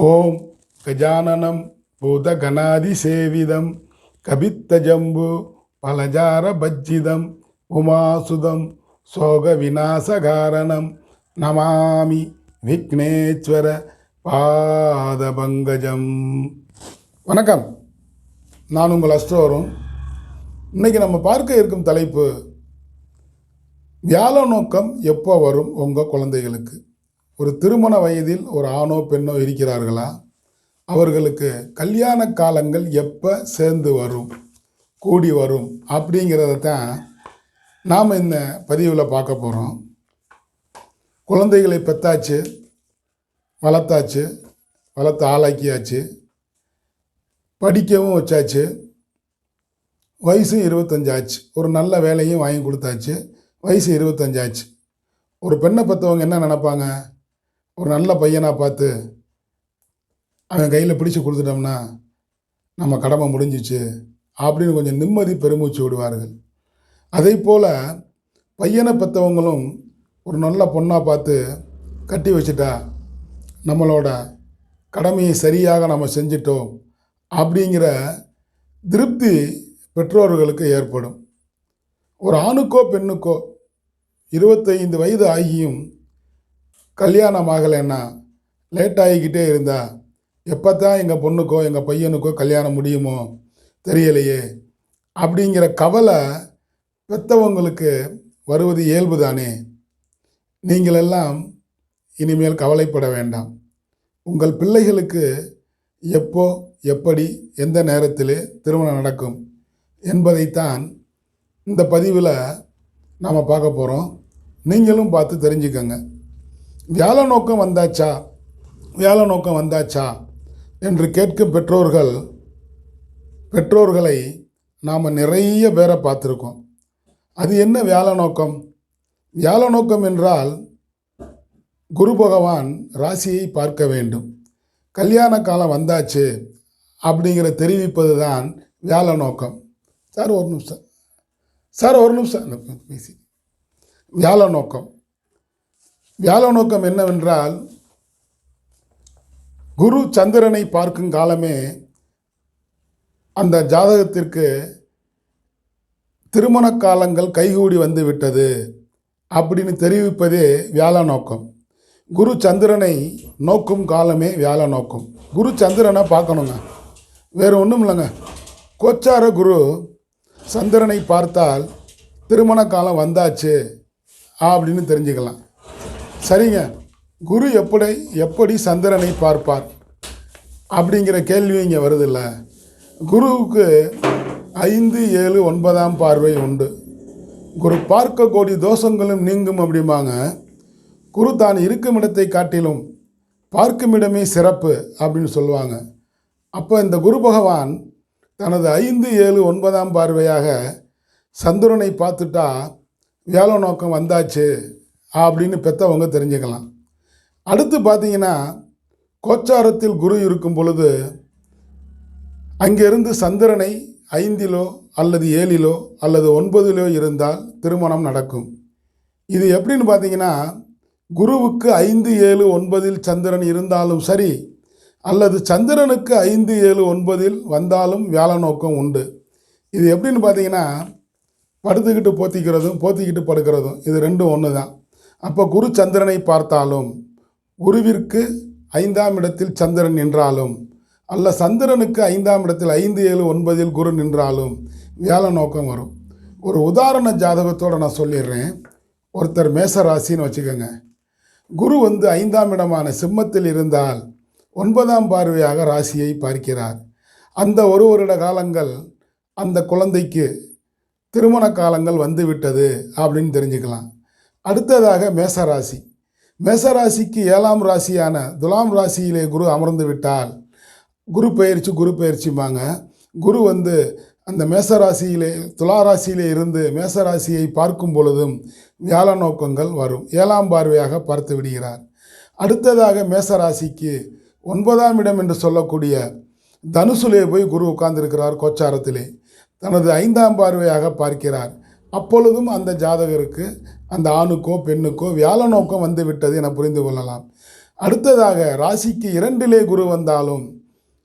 ஓம் கஜானனம் பூதகணாதிசேவிதம் கபித்தஜம்பு பலஜார பஜ்ஜிதம் உமாசுதம் சோக விநாசகாரணம் நமாமி விக்னேஸ்வர பாதபங்கஜம். வணக்கம். நான் உங்கள் அஸ்ட்ரோரும். இன்னைக்கு நம்ம பார்க்க இருக்கும் தலைப்பு வியாழ நோக்கம் எப்போ வரும் உங்கள் குழந்தைகளுக்கு? ஒரு திருமண வயதில் ஒரு ஆணோ பெண்ணோ இருக்கிறார்களா? அவர்களுக்கு கல்யாண காலங்கள் எப்போ சேர்ந்து வரும் கூடி வரும் அப்படிங்கிறத தான் நாம் இந்த பதிவில் பார்க்க போகிறோம் குழந்தைகளை பெத்தாச்சு வளர்த்தாச்சு வளர்த்து ஆளாக்கியாச்சு படிக்கவும் வச்சாச்சு வயசும் இருபத்தஞ்சாச்சு ஒரு நல்ல வேலையும் வாங்கி கொடுத்தாச்சு வயசு இருபத்தஞ்சாச்சு. ஒரு பெண்ணை பெற்றவங்க என்ன நினப்பாங்க? ஒரு நல்ல பையனாக பார்த்து அவன் கையில் பிடிச்சி கொடுத்துட்டோம்னா நம்ம கடமை முடிஞ்சிச்சு அப்படின்னு கொஞ்சம் நிம்மதி பெருமூச்சு விடுவார்கள். அதே போல் பையனை பெற்றவங்களும் ஒரு நல்ல பொண்ணாக பார்த்து கட்டி வச்சுட்டா நம்மளோட கடமையை சரியாக நம்ம செஞ்சிட்டோம் அப்படிங்கிற திருப்தி பெற்றோர்களுக்கு ஏற்படும். ஒரு ஆணுக்கோ பெண்ணுக்கோ இருபத்தைந்து வயது ஆகியும் கல்யாணம் ஆகலைன்னா லேட் ஆகிக்கிட்டே இருந்தா எப்போ தான் எங்கள் பொண்ணுக்கோ எங்கள் பையனுக்கோ கல்யாணம் முடியுமோ தெரியலையே. அப்படிங்கிற கவலை பெற்றவங்களுக்கு வருவது இயல்பு தானே நீங்களெல்லாம் இனிமேல் கவலைப்பட வேண்டாம். உங்கள் பிள்ளைகளுக்கு எப்போ எப்படி எந்த நேரத்தில் திருமணம் நடக்கும் என்பதைத்தான் இந்த பதிவில் நாம் பார்க்க போகிறோம் நீங்களும் பார்த்து தெரிஞ்சுக்கங்க. வியாழ நோக்கம் வந்தாச்சா? வியாழ நோக்கம் வந்தாச்சா? என்று கேட்கும் பெற்றோர்கள் பெற்றோர்களை நாம் நிறைய பேரை பார்த்துருக்கோம். அது என்ன வியாழ நோக்கம் வியாழ நோக்கம் என்றால் குரு பகவான் ராசியை பார்க்க வேண்டும். கல்யாண காலம் வந்தாச்சு அப்படிங்கிற தெரிவிப்பது தான் வியாழ நோக்கம் சார் ஒரு நிமிஷம். சார் ஒரு நிமிஷம். பேசி வியாழ நோக்கம் வியாழ நோக்கம் என்னவென்றால் குரு சந்திரனை பார்க்கும் காலமே அந்த ஜாதகத்திற்கு திருமண காலங்கள் கைகூடி வந்து விட்டது அப்படின்னு தெரிவிப்பதே வியாழ நோக்கம் குரு சந்திரனை நோக்கும் காலமே வியாழ நோக்கம் குரு சந்திரனை பார்க்கணுங்க. வேறு ஒன்றும் இல்லைங்க. கோச்சார குரு சந்திரனை பார்த்தால் திருமண காலம் வந்தாச்சு அப்படின்னு தெரிஞ்சுக்கலாம். சரிங்க. குரு எப்படி எப்படி சந்திரனை பார்ப்பார்? அப்படிங்கிற கேள்வி இங்கே வருதில்ல. குருவுக்கு ஐந்து ஏழு ஒன்பதாம் பார்வை உண்டு. குரு பார்க்க கோடி தோஷங்களும் நீங்கும் அப்படிம்பாங்க. குரு தான் இருக்கும் இடத்தை காட்டிலும் பார்க்கும் இடமே சிறப்பு அப்படின்னு சொல்லுவாங்க. அப்போ இந்த குரு பகவான் தனது ஐந்து ஏழு ஒன்பதாம் பார்வையாக சந்திரனை பார்த்துட்டா வியாழ நோக்கம் வந்தாச்சு. அப்படின்னு பெற்றவங்க தெரிஞ்சுக்கலாம். அடுத்து பார்த்தீங்கன்னா கோச்சாரத்தில் குரு இருக்கும் பொழுது அங்கிருந்து சந்திரனை ஐந்திலோ அல்லது ஏழிலோ அல்லது ஒன்பதிலோ இருந்தால் திருமணம் நடக்கும். இது எப்படின்னு பார்த்தீங்கன்னா குருவுக்கு ஐந்து ஏழு ஒன்பதில் சந்திரன் இருந்தாலும் சரி அல்லது சந்திரனுக்கு ஐந்து ஏழு ஒன்பதில் வந்தாலும் வியாழ நோக்கம் உண்டு. இது எப்படின்னு பார்த்தீங்கன்னா படுத்துக்கிட்டு போத்திக்கிறதும் போத்திக்கிட்டு படுக்கிறதும் இது ரெண்டும் ஒன்று தான் அப்போ குரு சந்திரனை பார்த்தாலும் குருவிற்கு ஐந்தாம் இடத்தில் சந்திரன் நின்றாலும் அல்ல சந்திரனுக்கு ஐந்தாம் இடத்தில் ஐந்து ஏழு ஒன்பதில் குரு நின்றாலும் வியாழ நோக்கம் வரும். ஒரு உதாரண ஜாதகத்தோடு நான் சொல்லிடுறேன். ஒருத்தர் மேச ராசின்னு வச்சுக்கோங்க. குரு வந்து ஐந்தாம் இடமான சிம்மத்தில் இருந்தால் ஒன்பதாம் பார்வையாக ராசியை பார்க்கிறார். அந்த ஒரு வருட காலங்கள் அந்த குழந்தைக்கு திருமண காலங்கள் வந்துவிட்டது அப்படின்னு தெரிஞ்சுக்கலாம். அடுத்ததாக மேசராசி. மேசராசிக்கு ஏழாம் ராசியான துலாம் ராசியிலே குரு அமர்ந்து விட்டால் குரு பயிற்சி குரு பயிற்சிம்பாங்க குரு வந்து அந்த மேசராசியிலே துலா ராசியிலே இருந்து மேசராசியை பார்க்கும் பொழுதும் வியாழ நோக்கங்கள் வரும். ஏழாம் பார்வையாக பார்த்து விடுகிறார். அடுத்ததாக மேசராசிக்கு ஒன்பதாம் இடம் என்று சொல்லக்கூடிய தனுசுலே போய் குரு உட்கார்ந்திருக்கிறார் கோச்சாரத்திலே. தனது ஐந்தாம் பார்வையாக பார்க்கிறார். அப்பொழுதும் அந்த ஜாதகருக்கு அந்த ஆணுக்கோ பெண்ணுக்கோ வியாழ நோக்கம் வந்து விட்டது என புரிந்து கொள்ளலாம். அடுத்ததாக ராசிக்கு இரண்டிலே குரு வந்தாலும்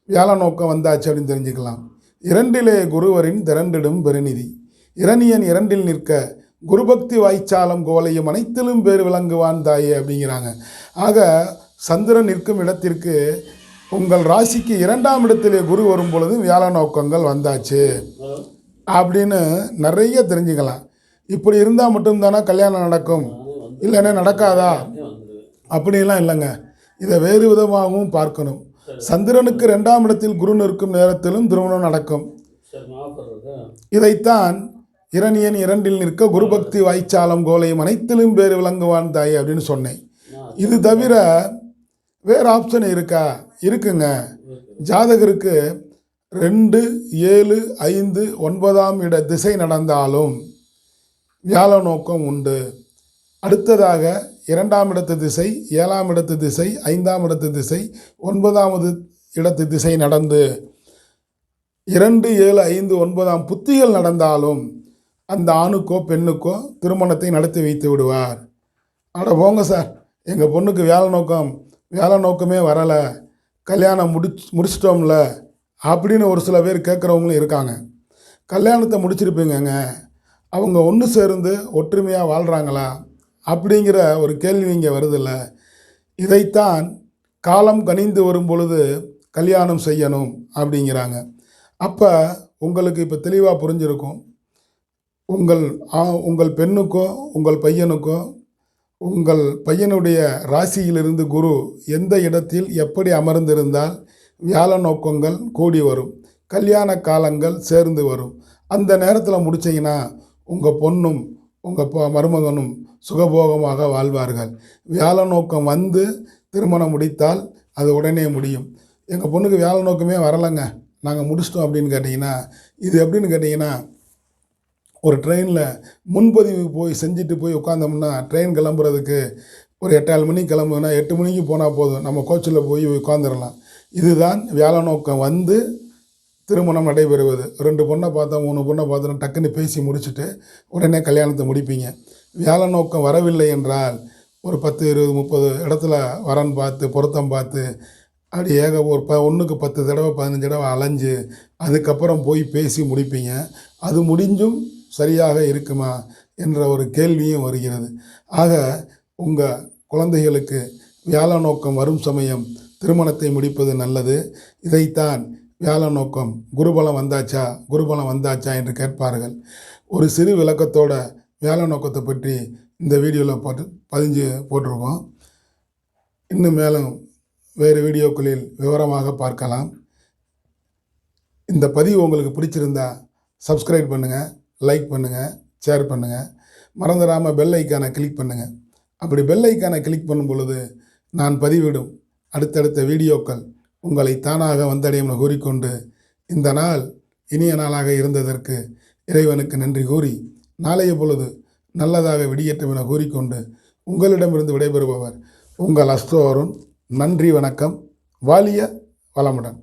வியாழ நோக்கம் வந்தாச்சு அப்படின்னு தெரிஞ்சுக்கலாம். இரண்டிலே குருவரின் திரண்டிடும் பெருநிதி. இரணியன் இரண்டில் நிற்க குருபக்தி வாய்ச்சாலம் கோலையும் அனைத்திலும் பேர் விளங்குவான் தாயே அப்படிங்கிறாங்க. ஆக சந்திரன் நிற்கும் இடத்திற்கு உங்கள் ராசிக்கு இரண்டாம் இடத்திலே குரு வரும் பொழுதும் வியாழ நோக்கங்கள் வந்தாச்சு. அப்படின்னு நிறைய தெரிஞ்சுக்கலாம். இப்படி இருந்தால் மட்டும்தானே கல்யாணம் நடக்கும்? இல்லைன்னா நடக்காதா? அப்படிலாம் இல்லைங்க. இதை வேறு விதமாகவும் பார்க்கணும். சந்திரனுக்கு ரெண்டாம் இடத்தில் குரு நிற்கும் நேரத்திலும் திருமணம் நடக்கும். இதைத்தான் இரணியன் இரண்டில் நிற்க குருபக்தி வாய்ச்சாலம் கோலையும் அனைத்திலும் பேர் விளங்குவான் தாய் அப்படின்னு சொன்னேன். இது தவிர வேறு ஆப்ஷன் இருக்கா? இருக்குங்க. ஜாதகருக்கு ரெண்டு ஏழு ஐந்து ஒன்பதாம் இட திசை நடந்தாலும் வியாழ நோக்கம் உண்டு. அடுத்ததாக இரண்டாம் இடத்து திசை ஏழாம் இடத்து திசை ஐந்தாம் இடத்து திசை ஒன்பதாவது இடத்து திசை நடந்து. இரண்டு ஏழு ஐந்து ஒன்பதாம் புத்திகள் நடந்தாலும் அந்த ஆணுக்கோ பெண்ணுக்கோ திருமணத்தை நடத்தி வைத்து விடுவார். அட போங்க சார் எங்கள் பொண்ணுக்கு வேலை நோக்கம் வேலை நோக்கமே வரலை. கல்யாணம் முடிச் முடிச்சிட்டோம்ல அப்படின்னு ஒரு சில பேர் கேட்குறவங்களும் இருக்காங்க. கல்யாணத்தை முடிச்சிருப்பீங்கங்க. அவங்க ஒன்று சேர்ந்து ஒற்றுமையாக வாழ்கிறாங்களா அப்படிங்கிற ஒரு கேள்வி இங்கே வருதில்ல. இதைத்தான் காலம் கனிந்து வரும் பொழுது கல்யாணம் செய்யணும் அப்படிங்கிறாங்க. அப்போ உங்களுக்கு இப்போ தெளிவாக புரிஞ்சிருக்கும். உங்கள் உங்கள் பெண்ணுக்கோ உங்கள் பையனுக்கோ உங்கள் பையனுடைய ராசியிலிருந்து குரு எந்த இடத்தில் எப்படி அமர்ந்திருந்தால் வியாழ நோக்கங்கள் கூடி வரும். கல்யாண காலங்கள் சேர்ந்து வரும். அந்த நேரத்தில் முடிச்சீங்கன்னா உங்கள் பொண்ணும் உங்கள் மருமகனும் சுகபோகமாக வாழ்வார்கள். வியாழ நோக்கம் வந்து திருமணம் முடித்தால் அது உடனே முடியும். எங்கள் பொண்ணுக்கு வியாழ நோக்கமே வரலைங்க. நாங்கள் முடிச்சிட்டோம் அப்படின்னு கேட்டிங்கன்னா இது எப்படின்னு கேட்டிங்கன்னா ஒரு ட்ரெயினில் முன்பதிவு போய் செஞ்சுட்டு போய் உட்காந்தோம்னா ட்ரெயின் கிளம்புறதுக்கு ஒரு எட்டாள் மணிக்கு கிளம்புனா எட்டு மணிக்கு போனால் போதும். நம்ம கோச்சில் போய் உட்காந்துடலாம் இதுதான் வியாழ நோக்கம் வந்து திருமணம் நடைபெறுவது. ரெண்டு பொண்ணை பார்த்தா மூணு பொண்ணை பார்த்தோம் டக்குன்னு பேசி முடிச்சுட்டு உடனே கல்யாணத்தை முடிப்பீங்க. வியாழ நோக்கம் வரவில்லை என்றால் ஒரு பத்து இருபது முப்பது இடத்துல வரன் பார்த்து பொருத்தம் பார்த்து அப்படி ஏக ஒரு ப ஒன்றுக்கு பத்து தடவை பதினஞ்சு தடவை அலைஞ்சு அதுக்கப்புறம் போய் பேசி முடிப்பீங்க. அது முடிஞ்சும் சரியாக இருக்குமா என்ற ஒரு கேள்வியும் வருகிறது. ஆக உங்கள் குழந்தைகளுக்கு வியாழ நோக்கம் வரும் சமயம் திருமணத்தை முடிப்பது நல்லது. இதைத்தான் வேலை நோக்கம். குருபலம் வந்தாச்சா? குருபலம் வந்தாச்சா என்று கேட்பார்கள். ஒரு சிறு விளக்கத்தோட வேலை நோக்கத்தை பற்றி இந்த வீடியோவில் போட்டு பதிஞ்சு போட்டிருக்கோம். இன்னும் மேலும் வேறு வீடியோக்களில் விவரமாக பார்க்கலாம். இந்த பதிவு உங்களுக்கு பிடிச்சிருந்தா சப்ஸ்கிரைப் பண்ணுங்கள் லைக் பண்ணுங்கள் ஷேர் பண்ணுங்கள் மறந்துடாமல் பெல் ஐக்கானை கிளிக் பண்ணுங்கள் அப்படி பெல் ஐக்கானை கிளிக் பண்ணும் பொழுது நான் பதிவிடும் அடுத்தடுத்த வீடியோக்கள் உங்களை தானாக வந்தடையும் என கூறிக்கொண்டு இந்த நாள் இனிய நாளாக இருந்ததற்கு இறைவனுக்கு நன்றி கூறி நாளைய பொழுது நல்லதாக விடியேற்றம் என கூறிக்கொண்டு உங்களிடமிருந்து விடைபெறுபவர் உங்கள் அஸ்தோருன் நன்றி வணக்கம். வாலிய வளமுடன்.